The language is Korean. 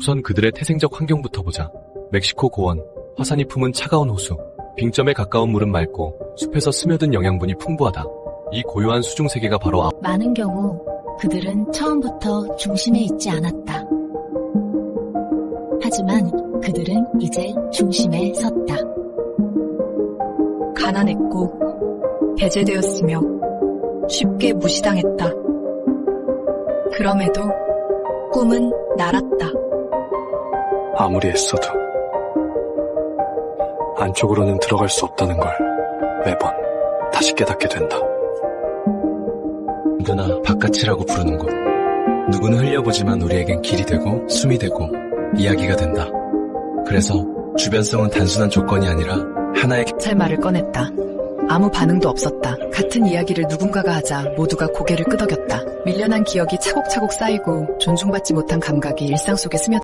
우선 그들의 태생적 환경부터 보자. 멕시코 고원, 화산이 품은 차가운 호수, 빙점에 가까운 물은 맑고 숲에서 스며든 영양분이 풍부하다. 이 고요한 수중 세계가 바로 아- 많은 경우 그들은 처음부터 중심에 있지 않았다. 하지만 그들은 이제 중심에 섰다. 가난했고 배제되었으며 쉽게 무시당했다. 그럼에도 꿈은 날았다. 아무리 애써도 안쪽으로는 들어갈 수 없다는 걸 매번 다시 깨닫게 된다. 누나 바깥이라고 부르는 곳. 누구는 흘려보지만 우리에겐 길이 되고 숨이 되고 이야기가 된다. 그래서 주변성은 단순한 조건이 아니라 하나의 잘 말을 꺼냈다. 아무 반응도 없었다. 같은 이야기를 누군가가 하자 모두가 고개를 끄덕였다. 밀려난 기억이 차곡차곡 쌓이고 존중받지 못한 감각이 일상 속에 스며